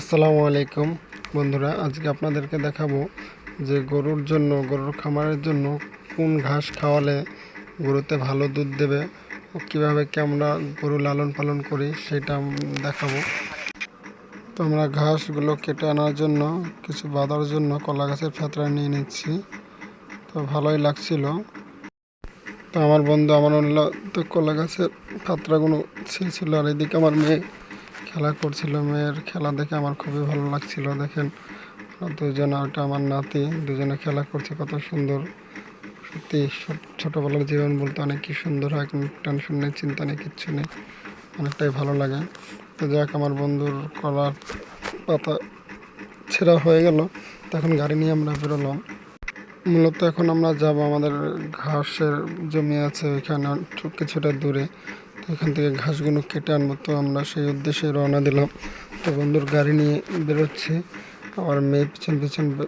আসসালামু আলাইকুম বন্ধুরা, আজকে আপনাদেরকে দেখাবো যে গরুর জন্য, গরুর খামারের জন্য কোন ঘাস খাওয়ালে গরুতে ভালো দুধ দেবে ও কীভাবে কি আমরা গরু লালন পালন করি সেটা দেখাবো। তো আমরা ঘাসগুলো কেটে আনার জন্য, কিছু বাঁধার জন্য কলা গাছের ফেতরা নিয়ে নিচ্ছি। তো ভালোই লাগছিল। তো আমার বন্ধু আমার তো কলা গাছের ফাতরাগুলো ছিল আর এদিকে আমার মেয়ে খেলা করছিল, মেয়ের খেলা দেখে আমার খুবই ভালো লাগছিল। দেখেন দুজনে ওটা আমার নাতি, দুজনে খেলা করছে, কত সুন্দর। সত্যি, ছোট- ছোটবেলার জীবন বলতে অনেক কি সুন্দর হয়, কোনো টেনশন নেই, চিন্তা নেই, কিচ্ছু নেই, অনেকটাই ভালো লাগে। তো যাক, আমার বন্ধুর কলার পাতা ছেঁড়া হয়ে গেল তখন গাড়ি নিয়ে আমরা বেরোলাম। মূলত এখন আমরা যাব আমাদের ঘাসের জমি আছে ওইখানে কিছুটা দূরে। এখান থেকে ঘাসগুলো কেটে আনব। তো আমরা সেই উদ্দেশ্যে রওনা দিলাম। তো বন্ধুর গাড়ি নিয়ে বেরোচ্ছে। আবার মেয়ে পিছন পিছন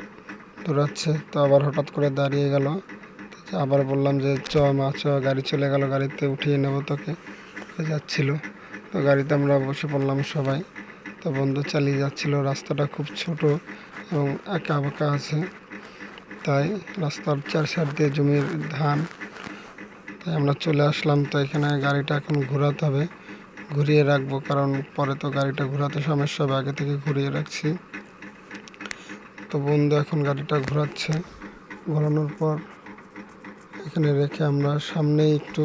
দৌড়াচ্ছে। তো আবার হঠাৎ করে দাঁড়িয়ে গেল। আবার বললাম যে, চ মা, চ, গাড়ি চলে গেল, গাড়িতে উঠিয়ে নেব তোকে। যাচ্ছিল। তো গাড়িতে আমরা বসে পড়লাম সবাই। তো বন্ধু চালিয়ে যাচ্ছিল। রাস্তাটা খুব ছোট এবং একা বাঁকা আছে। তাই রাস্তার চার সাইড দিয়ে জমির ধান তাই আমরা চলে আসলাম, তো এখানে গাড়িটা এখন ঘোরাতে হবে। ঘুরিয়ে রাখব, কারণ পরে তো গাড়িটা ঘোরাতে সমস্যা হবে, আগে থেকে ঘুরিয়ে রাখছি। তো বন্ধু এখন গাড়িটা ঘোরাচ্ছে। ঘোরানোর পর এখানে রেখে আমরা সামনেই একটু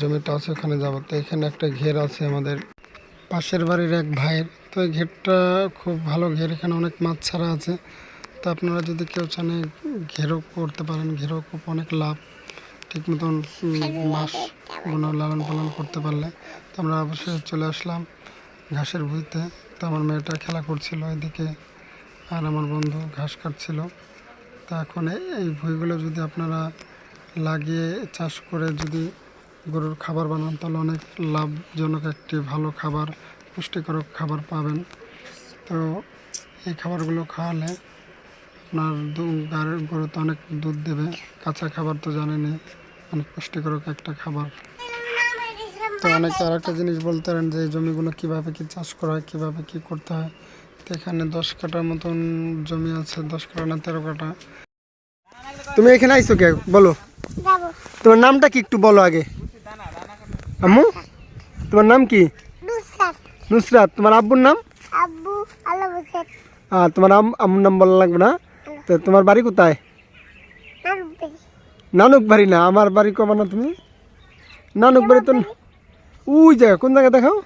জমিটা আছে, ওখানে যাব। তো এখানে একটা ঘের আছে আমাদের পাশের বাড়ির এক ভাইয়ের। তো এই ঘেরটা খুব ভালো ঘের, এখানে অনেক মাছ ছাড়া আছে। তো আপনারা যদি কেউ চান ঘেরও করতে পারেন, ঘেরও খুব অনেক লাভ। ঠিক মতন মাস মাছগুলো লালন পালন করতে পারলে তো আমরা অবশ্যই চলে আসলাম ঘাসের ভুঁইতে। তো আমার মেয়েটা খেলা করছিল এদিকে, আর আমার বন্ধু ঘাস কাটছিল। তা এখন এই- এই ভুঁইগুলো যদি আপনারা লাগিয়ে চাষ করে যদি গরুর খাবার বানান, তাহলে অনেক লাভজনক একটি ভালো খাবার, পুষ্টিকর খাবার পাবেন। তো এই খাবারগুলো খাওয়ালে আপনার দু- গরু তো অনেক দুধ দেবে। কাঁচা খাবার তো জানেনই অনেক পুষ্টিকর একটা খাবার। তো অনেকে আর একটা জিনিস বলতে পারেন যে জমিগুলো কীভাবে কি চাষ করা হয় কীভাবে কী করতে হয়? তো এখানে দশ কাটার মতন জমি আছে দশ কাটা না তেরো কাটা তুমি এখানে আইসো কে? বলো। তোমার নামটা কি একটু বলো আগে। আম্মু তোমার নাম কি? নুসরাত। তোমার আব্বুর নাম? আব্বু আল্লাহ বসে আহ, তোমার আম আম্মুর নাম বলা লাগবে না? তো তোমার বাড়ি কোথায়? নানুক বাড়ি না আমার বাড়ি কবা না তুমি? নানুক বাড়ি তো ওই জায়গা কোন জায়গা দেখাও?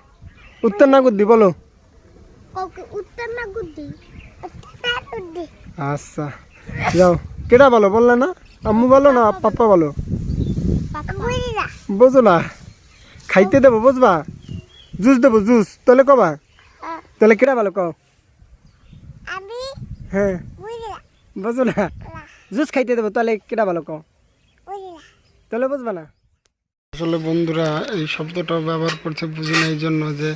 উত্তর নাগদ্দি বলো। আচ্ছা যাও। কেটা বলো বললে না? আম্মু বলো না পাপ্পা বলো? বুঝি না। খাইতে দেবো বুঝবা? জুস দেবো জুস। তাহলে কবা? তাহলে কেটা বলো কও? হ্যাঁ। বুঝি না? জুস খাইতে দেবো, তাহলে কেটা ভালো না তাহলে বুঝবা না? আসলে বন্ধুরা, এই শব্দটা ব্যবহার করছে বুঝি না এই জন্য যে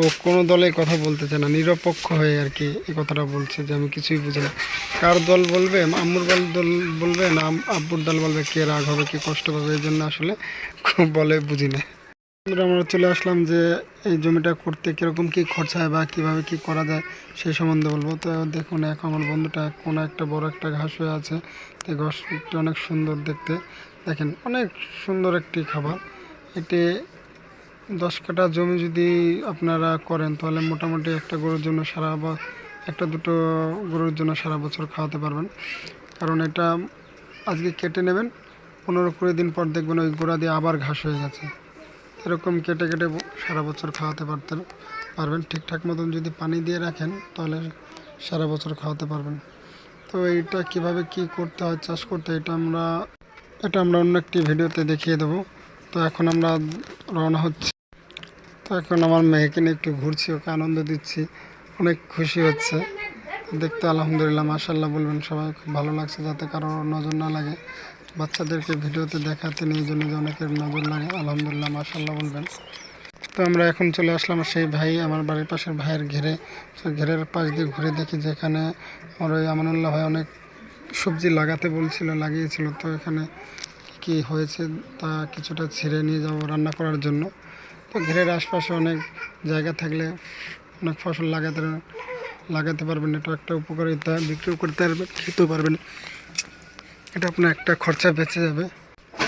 ও কোনো দলে কথা বলতেছে না, নিরপেক্ষ হয়ে আর কি এই কথাটা বলছে যে আমি কিছুই বুঝি না। কার দল বলবে? আম্মুর দল দল বলবে না? আব্বুর দল বলবে কে রাগ হবে, কে কষ্ট পাবে? এই জন্য আসলে বলে বুঝি না। আমরা চলে আসলাম যে এই জমিটা করতে কীরকম কী খরচা হয় বা কীভাবে কী করা যায় সেই সম্বন্ধে বলব। তো দেখুন, এখন আমার বন্ধুটা কোনো একটা বড় একটা ঘাস হয়ে আছে। তো ঘাসটা অনেক সুন্দর দেখতে। দেখেন, অনেক সুন্দর একটি খাবার। এটি দশ কাঠা জমি যদি আপনারা করেন, তাহলে মোটামুটি একটা গরুর জন্য সারা বা, একটা দুটো গরুর জন্য সারা বছর খাওয়াতে পারবেন। কারণ এটা আজকে কেটে নেবেন, পনেরো কুড়ি দিন পর দেখবেন ওই গোড়া দিয়ে আবার ঘাস হয়ে গেছে। এরকম কেটে কেটে সারা বছর খাওয়াতে পারতেন, পারবেন। ঠিকঠাক মতন যদি পানি দিয়ে রাখেন, তাহলে সারা বছর খাওয়াতে পারবেন। তো এইটা কীভাবে কি করতে হয়, চাষ করতে এটা আমরা এটা আমরা অন্য একটি ভিডিওতে দেখিয়ে দেবো। তো এখন আমরা রওনা হচ্ছি। তো এখন আমার মেয়েকে নিয়ে একটু ঘুরছি, ওকে আনন্দ দিচ্ছি। অনেক খুশি হচ্ছে। দেখতে আলহামদুলিল্লাহ মাসাল্লাহ বলবেন সবাই, খুব ভালো লাগছে যাতে কারও নজর না লাগে। বাচ্চাদেরকে ভিডিওতে দেখাতে নিয়ে জন্য যে অনেকের নজর লাগে। আলহামদুলিল্লাহ মাসাল্লাহ বলবেন। তো আমরা এখন চলে আসলাম সেই ভাই, আমার বাড়ির পাশের ভাইয়ের ঘেরে। ঘেরের পাশ দিয়ে ঘুরে দেখি যেখানে আমার ওই আমানুল্লাহ ভাই অনেক সবজি লাগাতে বলছিল, লাগিয়েছিল। তো এখানে কি হয়েছে তা কিছুটা ছিঁড়ে নিয়ে যাব রান্না করার জন্য। তো ঘেরের আশপাশে অনেক জায়গা থাকলে অনেক ফসল লাগাতে লাগাতে পারবেন এটা একটা উপকারিতা বিক্রিও করতে পারবেন, খেতেও পারবেন। এটা আপনার একটা খরচা বেঁচে যাবে।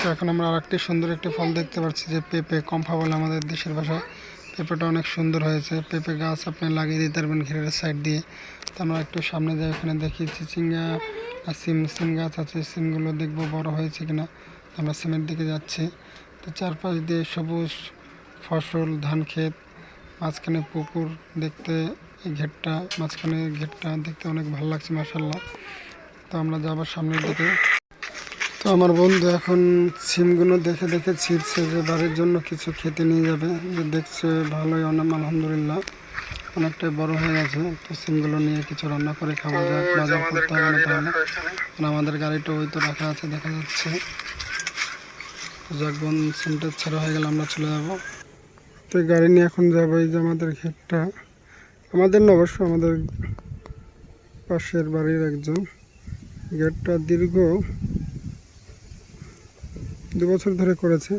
তো এখন আমরা আরেকটি সুন্দর একটি ফল দেখতে পাচ্ছি যে পেঁপে কম্ফা বলে আমাদের দেশের ভাষায় পেঁপেটা অনেক সুন্দর হয়েছে। পেঁপে গাছ আপনি লাগিয়ে দিতে পারবেন ঘেরের সাইড দিয়ে। তো আমরা একটু সামনে যাই ওখানে দেখি চিচিঙ্গা আর সিম সিম গাছ আছে। সিমগুলো দেখব বড় হয়েছে কিনা। আমরা সিমের দিকে যাচ্ছি। তো চারপাশ দিয়ে সবুজ ফসল, ধান ক্ষেত, মাঝখানে পুকুর দেখতে, এই ঘেরটা, মাঝখানে ঘেরটা দেখতে অনেক ভালো লাগছে মাসাল্লাহ তো আমরা যাব সামনের দিকে। তো আমার বন্ধু এখন সিমগুলো দেখে দেখে ছিঁড়ছে যে বাড়ির জন্য কিছু খেতে নিয়ে যাবে। যে দেখছে ভালোই অনেক আলহামদুলিল্লাহ অনেকটাই বড় হয়ে গেছে। তো সিমগুলো নিয়ে কিছু রান্না করে খাওয়া যাক বাজার করতে হবে না তাহলে। আর আমাদের গাড়িটা ওই তো রাখা আছে দেখা যাচ্ছে। যাক বোন সিমটা ছাড়া হয়ে গেলে আমরা চলে যাব। তো গাড়ি নিয়ে এখন যাব এই যে আমাদের ঘেরটা আমাদের না অবশ্য আমাদের পাশের বাড়ির একজন। গেটটা দীর্ঘ দু বছর ধরে করেছে।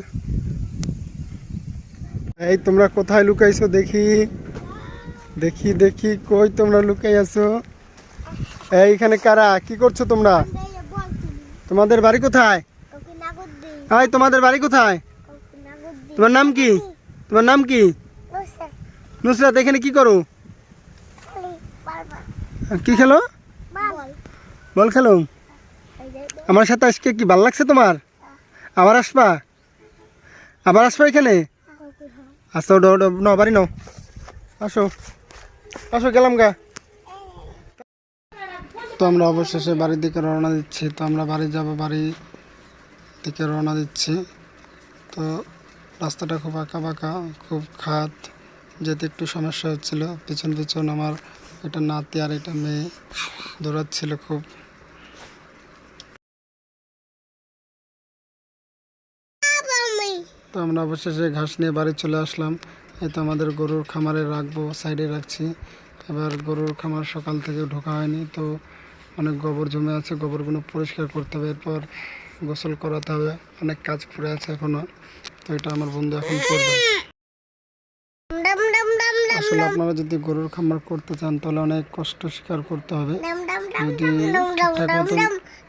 এই তোমরা কোথায় লুকাইছো দেখি। দেখি দেখি, কই তোমরা লুকাই আছো? এইখানে কারা? কি করছ তোমরা? তোমাদের বাড়ি কোথায়? এই, তোমাদের বাড়ি কোথায়? তোমার নাম কি? তোমার নাম কি? নুসরাত, এখানে কি করো? কি খেলো? বল খেলুম। আমার সাথে আজকে কি ভালো লাগছে তোমার? আবার আসবা? আবার আসবা এখানে? আসো ন বাড়ি নাও। আসো। আসো, গেলাম গা। তো আমরা অবশেষে বাড়ির দিকে রওনা দিচ্ছি। তো আমরা বাড়ি যাব, বাড়ি দিকে রওনা দিচ্ছি। তো রাস্তাটা খুব আঁকা বাঁকা খুব খাত যেতে একটু সমস্যা হচ্ছিল। পিছন পিছন আমার এটা নাতি আর এটা মেয়ে দৌড়াচ্ছিল খুব। তো আমরা অবশেষে ঘাস নিয়ে বাড়ি চলে আসলাম। এই তো আমাদের গরুর খামারে রাখব, সাইডে রাখছি। এবার গরুর খামার সকাল থেকে ঢোকা হয়নি, তো অনেক গোবর জমে আছে, গোবরগুলো পরিষ্কার করতে হবে। এরপর গোসল করাতে হবে, অনেক কাজ পড়ে আছে এখনও তো এটা আমার বন্ধু এখন করবে। আসলে আপনারা যদি গরুর খামার করতে চান তাহলে অনেক কষ্ট স্বীকার করতে হবে যদি ঠিকঠাক মতন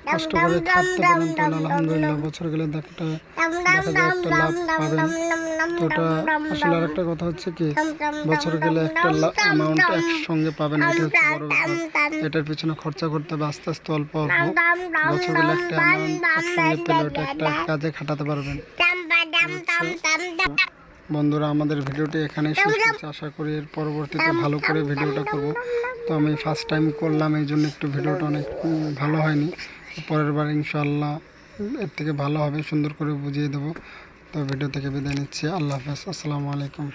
কষ্ট করে খাটতে পারেন তাহলে আলহামদুলিল্লাহ বছর গেলে একটা দেখা যায় একটা লাভ পাবেন তো ওটা আসলে আরেকটা কথা হচ্ছে কি বছর গেলে একটা অ্যামাউন্ট একসঙ্গে পাবেন এটা হচ্ছে বড় ব্যাপার এটার পিছনে খরচা করতে হবে আস্তে আস্তে অল্প অল্প বছর গেলে একটা অ্যামাউন্ট একসঙ্গে পেলে ওটা একটা কাজে খাটাতে পারবেন বন্ধুরা, আমাদের ভিডিওটি এখানে শেষ করছি। আশা করি এর পরবর্তীতে ভালো করে ভিডিওটা করব। তো আমি ফার্স্ট টাইম করলাম, এই জন্য একটু ভিডিওটা অনেক ভালো হয়নি। পরের বার ইনশাল্লাহ এর থেকে ভালো হবে, সুন্দর করে বুঝিয়ে দেবো। তো ভিডিও থেকে বিদায় নিচ্ছি। আল্লাহ হাফেজ। আসসালামু আলাইকুম।